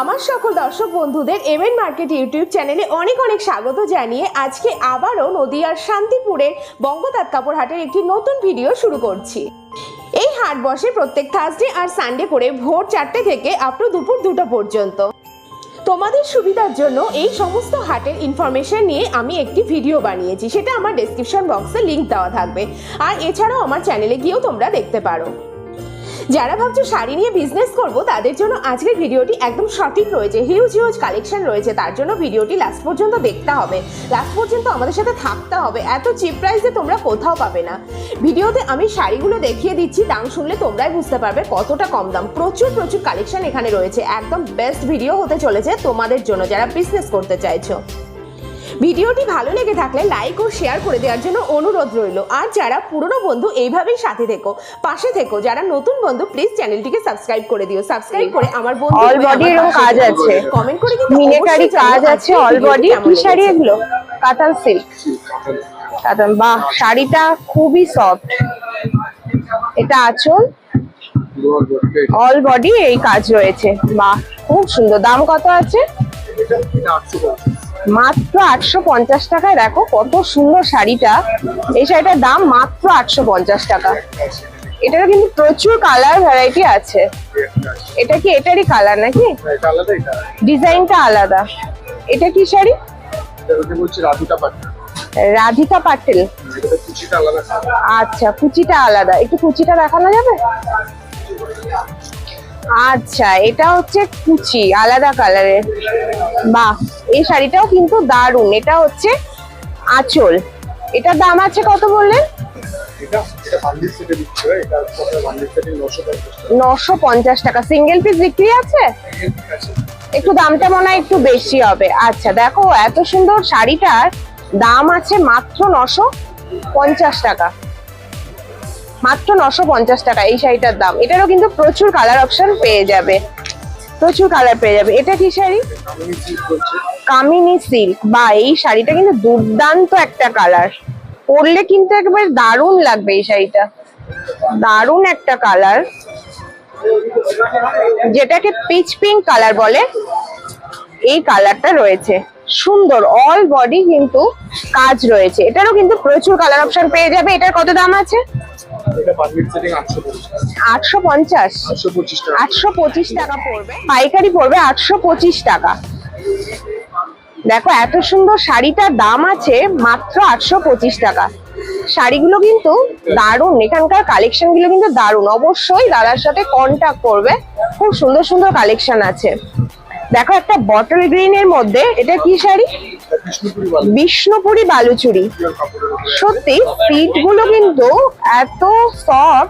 আমার সকল দর্শক বন্ধুদের এমএন মার্কেট ইউটিউব চ্যানেলে অনেক অনেক স্বাগত জানিয়ে আজকে আবারও নদিয়ার শান্তিপুরের বঙ্গতাঁত কাপড় হাটের একটি নতুন ভিডিও শুরু করছি। এই হাট বসে প্রত্যেক থার্সডে আর সানডে করে ভোর চারটে থেকে আপ টু দুপুর দুটো পর্যন্ত। তোমাদের সুবিধার জন্য এই সমস্ত হাটের ইনফরমেশন নিয়ে আমি একটি ভিডিও বানিয়েছি। সেটা আমার ডেসক্রিপশন বক্সে লিঙ্ক দেওয়া থাকবে। আর এছাড়াও আমার চ্যানেলে গিয়েও তোমরা দেখতে পারো। যারা ভাবছ শাড়ি নিয়ে বিজনেস করব, তাদের জন্য আজকের ভিডিওটি একদম সঠিক রয়েছে। হিউজ হিউজ কালেকশন রয়েছে। তার জন্য ভিডিওটি লাস্ট পর্যন্ত দেখতে হবে। লাস্ট পর্যন্ত আমাদের সাথে থাকতে হবে। এত চিপ প্রাইসে তোমরা কোথাও পাবে না। ভিডিওতে আমি শাড়িগুলো দেখিয়ে দিচ্ছি। দাম শুনলে তোমরাই বুঝতে পারবে কতটা কম দাম। প্রচুর প্রচুর কালেকশন এখানে রয়েছে। একদম বেস্ট ভিডিও হতে চলেছে তোমাদের জন্য যারা বিজনেস করতে চাইছো। ভিডিওটি ভালো লেগে থাকলে লাইক ও শেয়ার করে দেওয়ার জন্য অনুরোধ রইল। আর যারা পুরনো বন্ধু এইভাবেই সাথে থেকো পাশে থেকো। যারা নতুন বন্ধু প্লিজ চ্যানেলটিকে সাবস্ক্রাইব করে দিও। সাবস্ক্রাইব করে আমার বন্ধু অল বডি এরকম কাজ আছে। কমেন্ট করে কিন্তু মিনেকারি কাজ আছে। অল বডি কি শাড়ি এগুলো? কাতান সিল্ক কাতান বাহ শাড়িটা খুবই সফট এটা আঁচল। অল বডি এই কাজ রয়েছে। বাহ খুব সুন্দর। দাম কত আছে? মাত্র আটশো পঞ্চাশ টাকায় দেখো কত সুন্দর শাড়িটা। এই শাড়িটার দাম মাত্র আটশো পঞ্চাশ টাকা। এটারও কিন্তু প্রচুর কালার ভ্যারাইটি আছে। এটা কি এটারই কালার নাকি? ডিজাইনটা আলাদা। এটা কি শাড়ি? রাধিকা পাটেল। আচ্ছা কুচিটা আলাদা। একটু কুচিটা দেখানো যাবে? আচ্ছা এটা হচ্ছে কুচি আলাদা কালারের। বাহ এই শাড়িটাও কিন্তু দারুণ এটা হচ্ছে আঁচল। এটার দাম আছে কত বললেন? নশো পঞ্চাশ টাকা। সিঙ্গেল পিস বিক্রি আছে। একটু দামটা মনে হয় একটু বেশি হবে। আচ্ছা দেখো এত সুন্দর শাড়িটার দাম আছে মাত্র নশো পঞ্চাশ টাকা। মাত্র নশো পঞ্চাশ টাকা এই শাড়িটার দাম। এটারও কিন্তু প্রচুর কালার অপশন পেয়ে যাবে। প্রচুর কালার পেয়ে যাবে। এটা কি শাড়ি? কামিনী সিল্ক বা এই শাড়িটা কিন্তু দুর্দান্ত একটা কালার পরলে কিন্তু একবার দারুণ লাগবে এই শাড়িটা। দারুণ একটা কালার যেটাকে পিচ পিঙ্ক কালার বলে এই কালারটা রয়েছে। সুন্দর অল বডি কিন্তু কাজ রয়েছে। এটারও কিন্তু প্রচুর কালার অপশন পেয়ে যাবে। এটার কত দাম আছে? আটশো পঞ্চাশ। আটশো পঁচিশ টাকা। পড়বে। পাইকারি পড়বে আটশো পঁচিশ টাকা। দেখো এত সুন্দর শাড়িটার দাম আছে মাত্র আটশো পঁচিশ টাকা। শাড়িগুলো কিন্তু দারুণ। এখানকার কালেকশনগুলো কিন্তু দারুণ। অবশ্যই দাদার সাথে কন্ট্যাক্ট করবে। খুব সুন্দর সুন্দর কালেকশন আছে। দেখো, একটা বটল গ্রিন এর মধ্যে, এটা কি শাড়ি? বিষ্ণুপুরি বালুচুরি। সত্যি সিটগুলো কিন্তু এত সফট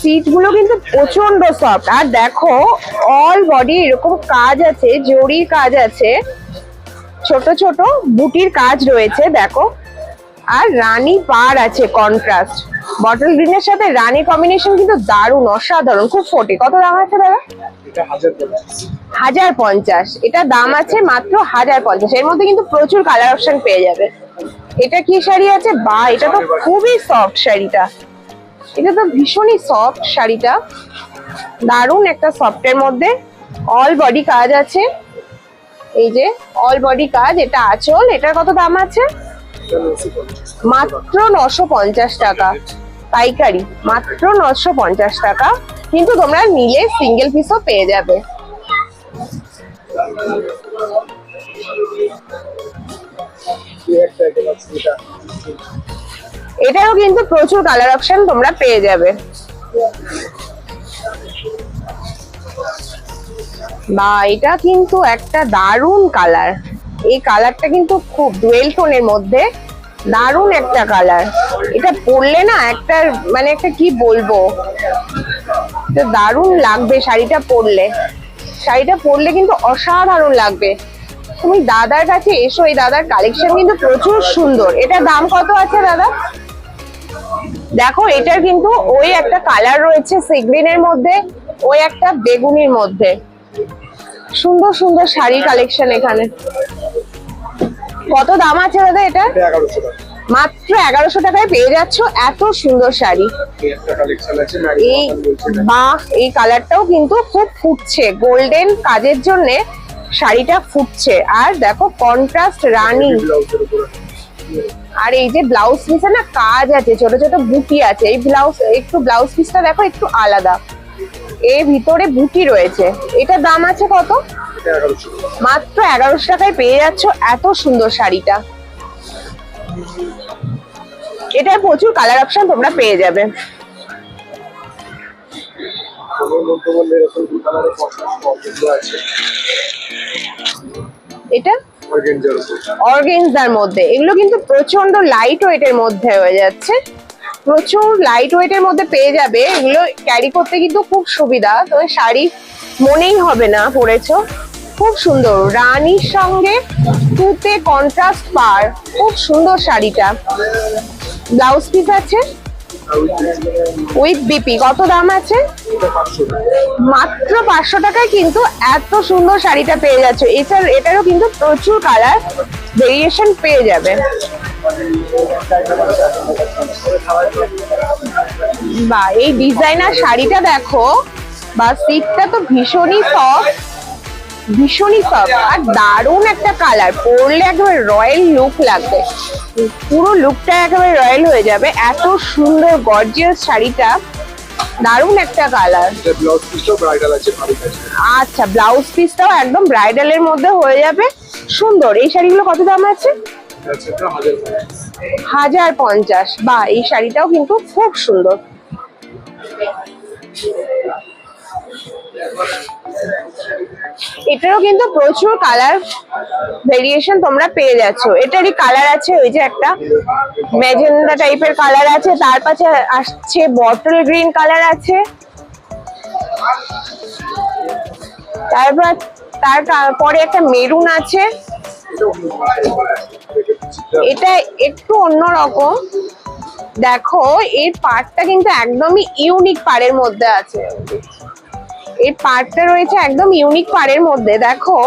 সিটগুলো কিন্তু প্রচণ্ড সফট আর দেখো অল বডি এরকম কাজ আছে, জরির কাজ আছে। ছোট ছোট, বুটির কাজ রয়েছে, দেখো। আর রানী পার আছে কন্ট্রাস্ট বটল গ্রিনের সাথে রানী কম্বিনেশন কিন্তু দারুণ অসাধারণ খুব ফোটে কত দাম আছে দাদা? হাজার পঞ্চাশ। এটা দাম আছে মাত্র হাজার পঞ্চাশ। এর মধ্যে কিন্তু প্রচুর কালার অপশন পেয়ে যাবে। এটা কি শাড়ি আছে? বা এটা তো খুবই সফট শাড়িটা। এটা তো ভীষণই সফট শাড়িটা। দারুণ একটা সফটের মধ্যে। অল বডি কাজ আছে। এই যে অল বডি কাজ এটা আঁচল। এটার কত দাম আছে? মাত্র নশো পঞ্চাশ টাকা। পাইকারি, মাত্র নশো পঞ্চাশ টাকা। কিন্তু তোমরা নিলে সিঙ্গেল পিসও পেয়ে যাবে। এটাও কিন্তু প্রচুর কালার অপশন তোমরা পেয়ে যাবে। বা এটা কিন্তু একটা দারুণ কালার এই কালারটা কিন্তু খুব ডুয়েল টোনের মধ্যে, দারুণ একটা কালার। এটা পরলে না একটা মানে একটা কি বলব? এটা দারুণ লাগবে শাড়িটা পরলে। শাড়িটা পরলে কিন্তু অসাধারণ লাগবে। তুমি দাদার কাছে এসো, এই দাদার কালেকশন কিন্তু প্রচুর সুন্দর। এটার দাম কত আছে দাদা? দেখো, এটার কিন্তু ওই একটা কালার রয়েছে সিগ্রিনের মধ্যে, ওই একটা বেগুনির মধ্যে। সুন্দর সুন্দর শাড়ি কালেকশন এখানে। কত দাম আছে দাদা এটা? মাত্র এগারোশো টাকায় পেয়ে যাচ্ছ এত সুন্দর শাড়ি। এই আছে এই কালারটাও কিন্তু খুব ফুটছে। গোল্ডেন কাজের জন্য শাড়িটা ফুটছে। আর দেখো কন্ট্রাস্ট রানী। আর এই যে ব্লাউজ পিসে না কাজ আছে ছোট ছোট বুটি আছে। এই ব্লাউজ একটু ব্লাউজ পিসটা দেখো একটু আলাদা। এর ভিতরে বুটি রয়েছে। এটার দাম আছে কত? এটা মাত্র এগারোশো টাকায় পেয়ে যাচ্ছ এত সুন্দর শাড়িটা। এটার প্রচুর কালার অপশন তোমরা পেয়ে যাবে। এটা? মধ্যে। এগুলো কিন্তু লাইট ওয়েটের মধ্যে হয়ে যাচ্ছে। প্রচুর লাইট ওয়েটের মধ্যে পেয়ে যাবে। এগুলো ক্যারি করতে কিন্তু খুব সুবিধা। শাড়ি মনেই হবে না পরেছো। খুব সুন্দর। রানীর সঙ্গে তুতে কন্ট্রাস্ট পার। খুব সুন্দর শাড়িটা। ব্লাউজ পিস আছে? উইথ বিপি কত দাম আছে? মাত্র পাঁচশো টাকায় কিন্তু এত সুন্দর শাড়িটা পেয়ে যাচ্ছে। এছাড়া এটারও কিন্তু প্রচুর কালার ভেরিয়েশন পেয়ে যাবে। বা এই ডিজাইনার শাড়িটা দেখো, বা সিটটা তো ভীষণই সফট ভীষণই সফট আর দারুণ একটা কালার পরলে একেবারে রয়্যাল লুক লাগবে। পুরো লুকটা একেবারে রয়্যাল হয়ে যাবে। এত সুন্দর গর্জিয়াস শাড়িটা। দারুণ একটা কালার এটা ব্লাউজ পিসটাও ব্রাইডাল আচ্ছা ব্লাউজ পিসটাও একদম ব্রাইডালের মধ্যে হয়ে যাবে। সুন্দর। এই শাড়িগুলো কত দাম আছে? হাজার হাজার পঞ্চাশ। বা এই শাড়িটাও কিন্তু খুব সুন্দর। এটারও কিন্তু প্রচুর কালার ভেরিয়েশন তোমরা পেয়ে যাচ্ছ। এটারই কালার আছে, ওই যে একটা ম্যাজেন্ডা টাইপের কালার আছে, তার পাশে আসছে বটল গ্রিন কালার আছে। তারপর, তার পরে একটা মেরুন আছে। এটা একটু অন্যরকম দেখো, এর পার্টটা কিন্তু একদমই ইউনিক পাড়ের মধ্যে আছে। এই পার্টটা রয়েছে একদম ইউনিক পাড়ের মধ্যে। দেখো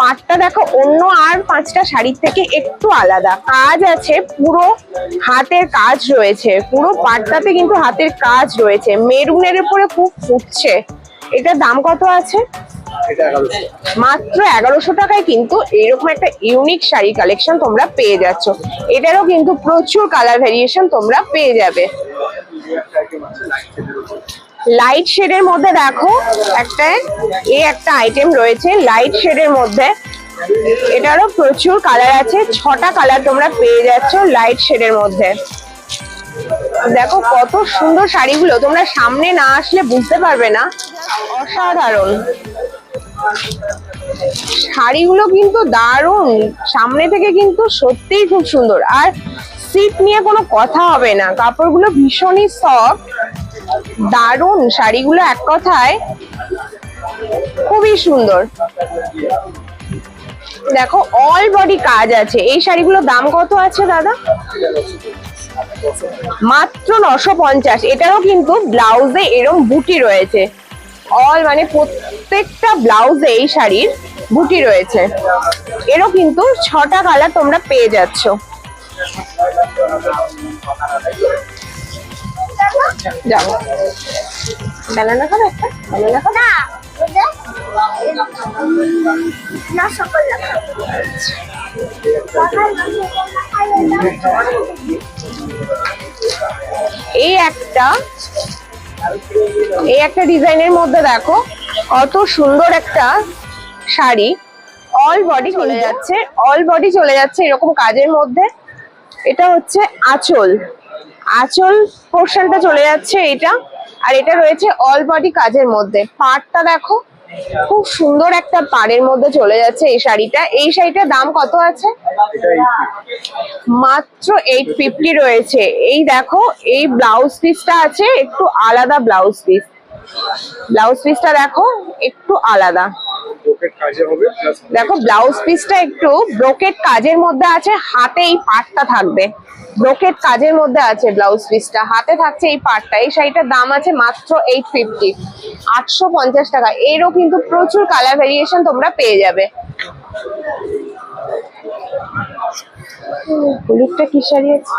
পাড়টা দেখো অন্য আর পাঁচটা শাড়ির থেকে একটু আলাদা। কাজ আছে পুরো হাতের কাজ রয়েছে। পুরো পাড়টাতে কিন্তু হাতের কাজ রয়েছে। মেরুনের উপরে খুব ফুটছে। এটার দাম কত আছে? মাত্র এগারোশো টাকায় কিন্তু এরকম একটা ইউনিক শাড়ি কালেকশন তোমরা পেয়ে যাচ্ছ। এটারও কিন্তু প্রচুর কালার ভেরিয়েশন তোমরা পেয়ে যাবে। লাইট শেডের মধ্যে দেখো, একটা এই একটা আইটেম রয়েছে লাইট শেডের মধ্যে। এটারও প্রচুর কালার আছে, ছটা কালার তোমরা পেয়ে যাচ্ছ লাইট শেডের মধ্যে। দেখো কত সুন্দর শাড়িগুলো, তোমরা সামনে না আসলে বুঝতে পারবে না। অসাধারণ। শাড়িগুলো কিন্তু দারুণ, সামনে থেকে কিন্তু সত্যিই খুব সুন্দর। আর সিট নিয়ে কোনো কথা হবে না, কাপড়গুলো ভীষণই সফট দারুণ শাড়িগুলো এক কথায় খুবই সুন্দর। দেখো অল বডি কাজ আছে। এই শাড়িগুলোর দাম কত আছে দাদা? মাত্র নশো পঞ্চাশ। এটারও কিন্তু ব্লাউজে এরম বুটি রয়েছে। অল মানে প্রত্যেকটা ব্লাউজে এই শাড়ির বুটি রয়েছে। এরও কিন্তু ছটা কালার তোমরা পেয়ে যাচ্ছ। যাও ব্যানানা খাবে একটা? ব্যানানা খাবে? না সকল এই একটা এই একটা ডিজাইনের মধ্যে দেখো কত সুন্দর একটা শাড়ি। অল বডি চলে যাচ্ছে অল বডি চলে যাচ্ছে এরকম কাজের মধ্যে। এটা হচ্ছে আঁচল। আঁচল পোর্শনটা চলে যাচ্ছে এটা। আর এটা রয়েছে অল বডি কাজের মধ্যে। পাড়টা দেখো, খুব সুন্দর একটা পাড়ের মধ্যে চলে যাচ্ছে এই শাড়িটা। এই শাড়িটার দাম কত আছে? মাত্র এইট ফিফটি রয়েছে। এই দেখো, এই ব্লাউজ পিসটা আছে, একটু আলাদা ব্লাউজ পিস ব্লাউজ পিসটা দেখো, একটু আলাদা। দেখো ব্লাউজ পিসটা একটু ব্রোকেট কাজের মধ্যে আছে, হাতে এই পাটটা থাকবে। ব্রোকেট কাজের মধ্যে আছে ব্লাউজ পিসটা হাতে থাকছে এই পাটটা এই শাড়িটার দাম আছে মাত্র এইট ফিফটি আটশো পঞ্চাশ টাকা। এরও কিন্তু প্রচুর কালার ভেরিয়েশন তোমরা পেয়ে যাবে। হলুদটা কি শাড়ি আছে?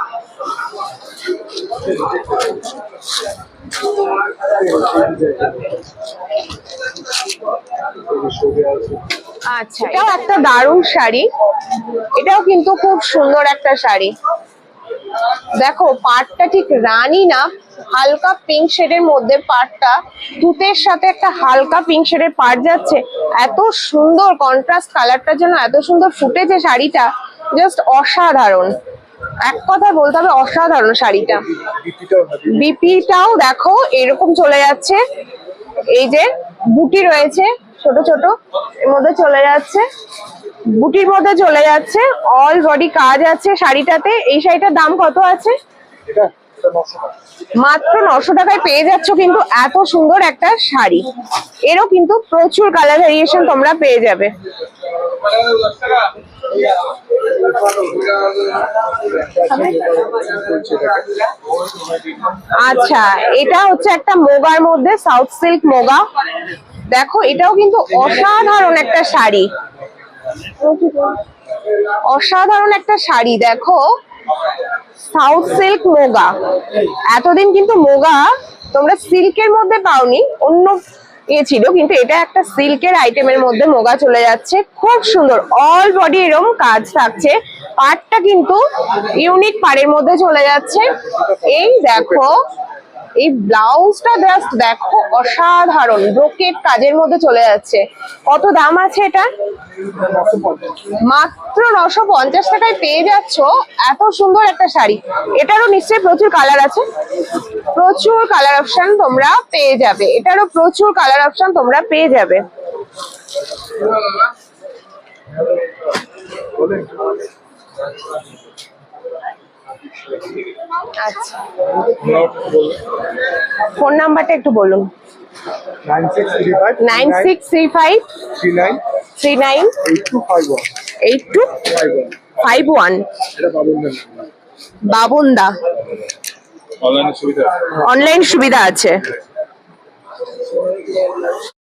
আচ্ছা এটাও একটা দারুণ শাড়ি। এটাও কিন্তু খুব সুন্দর একটা শাড়ি। দেখো পাটটা ঠিক রানী না হালকা পিঙ্ক শেডের মধ্যে পাটটা তুতের সাথে একটা হালকা পিঙ্ক শেডের পাট যাচ্ছে। এত সুন্দর কন্ট্রাস্ট কালারটার জন্য এত সুন্দর ফুটেছে শাড়িটা জাস্ট অসাধারণ। এক কথায় বলতে হবে অসাধারণ শাড়িটা। বিপিটাও দেখো এরকম চলে যাচ্ছে। এই যে বুটি রয়েছে ছোট ছোট এর মধ্যে চলে যাচ্ছে। বুটির মধ্যে চলে যাচ্ছে। অল বডি কাজ আছে শাড়িটাতে। এই শাড়িটার দাম কত আছে? মাত্র নশো টাকায় পেয়ে যাচ্ছ কিন্তু এত সুন্দর একটা শাড়ি। এরও কিন্তু প্রচুর কালার ভেরিয়েশন তোমরা পেয়ে যাবে। আচ্ছা এটা হচ্ছে একটা মোগার মধ্যে সাউথ সিল্ক মোগা। দেখো, এটাও কিন্তু অসাধারণ একটা শাড়ি। অসাধারণ একটা শাড়ি, দেখো। South silk Muga. এতদিন কিন্তু মোগা তোমরা সিল্কের মধ্যে পাওনি, অন্য ছিল, কিন্তু এটা একটা সিল্কের আইটেমের মধ্যে মোগা চলে যাচ্ছে। খুব সুন্দর অল বডি এরকম কাজ থাকছে। পাড়টা কিন্তু ইউনিক পাড়ের মধ্যে চলে যাচ্ছে। এই দেখো এই ব্লাউজটা জাস্ট দেখো, অসাধারণ ব্রোকেট কাজের মধ্যে চলে যাচ্ছে। কত দাম আছে এটা? মাত্র নশো পঞ্চাশ টাকায় পেয়ে যাচ্ছ, এত সুন্দর একটা শাড়ি। এটারও নিশ্চয়ই প্রচুর কালার আছে। প্রচুর কালার অপশন তোমরা পেয়ে যাবে। এটারও প্রচুর কালার অপশন তোমরা পেয়ে যাবে। আচ্ছা। ফোন নাম্বারটা একটু বলুন। Nine six three five three nine eight two five one. বাবুন্দা। Online সুবিধা আছে।